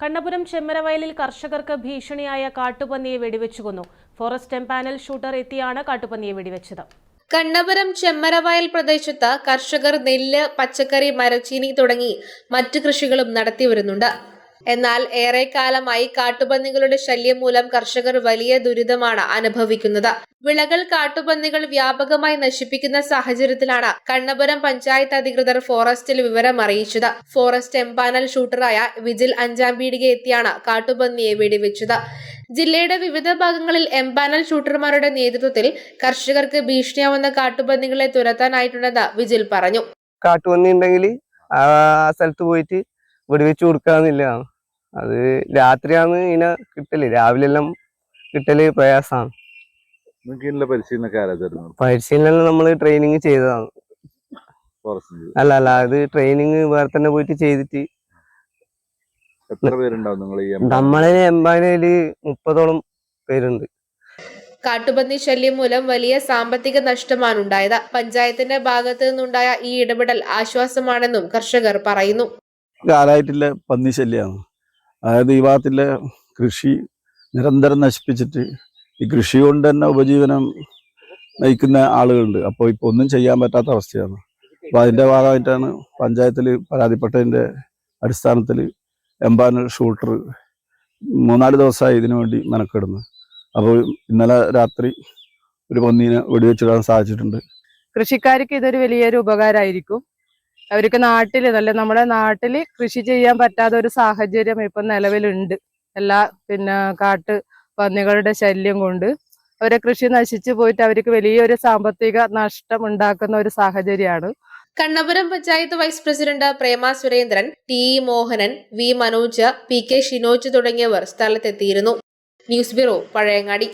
കണ്ണപുരം ചെമ്മരവയലിൽ കർഷകർക്ക് ഭീഷണിയായ കാട്ടുപന്നിയെ വെടിവെച്ചു കൊന്നു. ഫോറസ്റ്റ് എംപാനൽ ഷൂട്ടർ എത്തിയാണ് കാട്ടുപന്നിയെ വെടിവെച്ചത്. കണ്ണപുരം ചെമ്മരവയൽ പ്രദേശത്ത് കർഷകർ നെല്ല് പച്ചക്കറി മരച്ചീനി തുടങ്ങി മറ്റു കൃഷികളും നടത്തിവരുന്നുണ്ട്. എന്നാൽ ഏറെക്കാലമായി കാട്ടുപന്നികളുടെ ശല്യം മൂലം കർഷകർ വലിയ ദുരിതമാണ് അനുഭവിക്കുന്നത്. വിളകൾ കാട്ടുപന്നികൾ വ്യാപകമായി നശിപ്പിക്കുന്ന സാഹചര്യത്തിലാണ് കണ്ണപുരം പഞ്ചായത്ത് അധികൃതർ ഫോറസ്റ്റിൽ വിവരം അറിയിച്ചത്. ഫോറസ്റ്റ് എംപാനൽ ഷൂട്ടറായ വിജിൽ അഞ്ചാം പീടിക എത്തിയാണ് കാട്ടുപന്നിയെ വെടിവെച്ചത്. ജില്ലയുടെ വിവിധ ഭാഗങ്ങളിൽ എംപാനൽ ഷൂട്ടർമാരുടെ നേതൃത്വത്തിൽ കർഷകർക്ക് ഭീഷണിയാവുന്ന കാട്ടുപന്നികളെ തുരത്താനായിട്ടുണ്ടെന്ന് വിജിൽ പറഞ്ഞു. കാട്ടുപന്നി ഉണ്ടെങ്കിൽ ആ സ്ഥലത്ത് പോയിട്ട് വെടിവെച്ച് കൊടുക്കാന്നില്ല. അത് രാത്രിയാണ് ഇതിനെ കിട്ടൽ. രാവിലെ എല്ലാം കിട്ടൽ പ്രയാസാണ്. പരിശീലനം നമ്മൾ ട്രെയിനിങ് ചെയ്തതാണ്. അല്ല അല്ല അത് ട്രെയിനിങ് വേറെ തന്നെ പോയിട്ട് ചെയ്തിട്ട്. നമ്മളെ എംബാനയിൽ മുപ്പതോളം പേരുണ്ട്. കാട്ടുപന്നി ശല്യം മൂലം വലിയ സാമ്പത്തിക നഷ്ടമാണ് ഉണ്ടായത് പഞ്ചായത്തിന്റെ ഭാഗത്തു നിന്നുണ്ടായ ഈ ഇടപെടൽ ആശ്വാസമാണെന്നും കർഷകർ പറയുന്നു. കാലായിട്ടുള്ള പന്നി ശല്യമാണ് അതായത് ഈ ഭാഗത്തിലെ കൃഷി നിരന്തരം നശിപ്പിച്ചിട്ട് ഈ കൃഷി കൊണ്ട് തന്നെ ഉപജീവനം നയിക്കുന്ന ആളുകളുണ്ട്. അപ്പോൾ ഇപ്പോൾ ഒന്നും ചെയ്യാൻ പറ്റാത്ത അവസ്ഥയാണ്. അപ്പോൾ അതിന്റെ ഭാഗമായിട്ടാണ് പഞ്ചായത്തിൽ പരാതിപ്പെട്ടതിന്റെ അടിസ്ഥാനത്തിൽ എംബാനൽ ഷൂട്ടർ മൂന്നാൽ ദിവസമായി ഇതിനു വേണ്ടി മെനക്കെടുന്നു. അപ്പോൾ ഇന്നലെ രാത്രി ഒരു പന്നീനെ വെടിവെച്ചിടാൻ സാധിച്ചിട്ടുണ്ട്. കൃഷിക്കാർക്ക് ഇതൊരു വലിയൊരു ഉപകാരമായിരിക്കും. അവർക്ക് നാട്ടിൽ അല്ലെ നമ്മുടെ നാട്ടിൽ കൃഷി ചെയ്യാൻ പറ്റാത്ത ഒരു സാഹചര്യം ഇപ്പം നിലവിലുണ്ട്. എല്ലാ പിന്നെ കാട്ട് പന്നികളുടെ ശല്യം കൊണ്ട് അവരെ കൃഷി നശിച്ചു പോയിട്ട് അവർക്ക് വലിയൊരു സാമ്പത്തിക നഷ്ടം ഉണ്ടാക്കുന്ന ഒരു സാഹചര്യമാണ്. Kannapuram panchayat vice president Prema Surendran T Mohanan V Manoj P K Shinoj തുടങ്ങിയവർ സ്ഥലത്തെത്തിയിരുന്നു. News bureau Pazhayangadi.